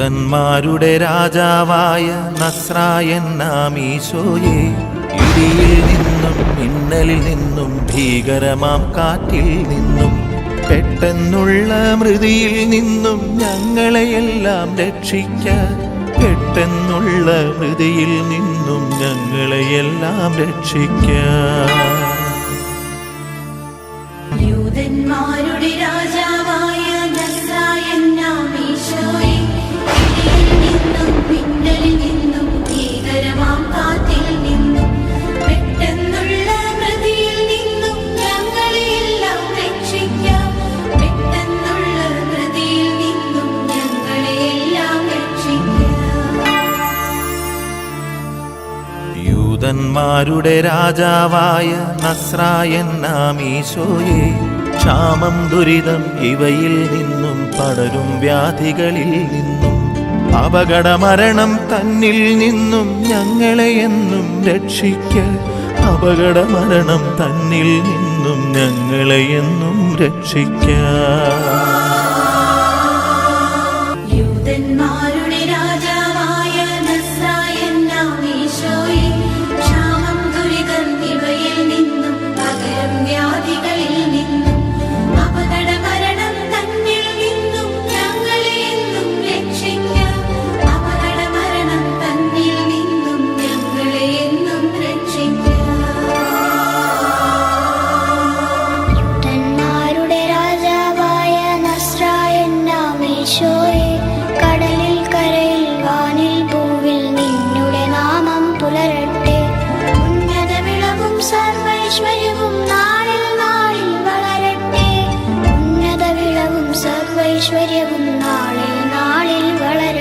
യൂതന്മാരുടെ രാജാവായ നസ്രായൻ നാമീശോയെ ഇടിയിൽ നിന്നും മിന്നലിൽ നിന്നും ഭീകരമാം കാറ്റിൽ നിന്നും പെട്ടെന്നുള്ള മൃതിയിൽ നിന്നും ഞങ്ങളെയെല്ലാം രക്ഷിക്ക പെട്ടെന്നുള്ള മൃതിയിൽ നിന്നും ഞങ്ങളെയെല്ലാം രക്ഷിക്ക യൂതന്മാരുടെ യൂതന്മാരുടെ രാജാവായ നസ്രായൻ നാം ഈശോയെ ക്ഷാമം ദുരിതം ഇവയിൽ നിന്നും പടരും വ്യാധികളിൽ നിന്നും. അപകടമരണം തന്നിൽ നിന്നും ഞങ്ങളെ എന്നും രക്ഷിക്ക. അപകടമരണം തന്നിൽ നിന്നും ഞങ്ങളെ എന്നും രക്ഷിക്ക. സർവൈശ്വര്യവും നാളിൽ നാളിൽ വളരട്ടെ.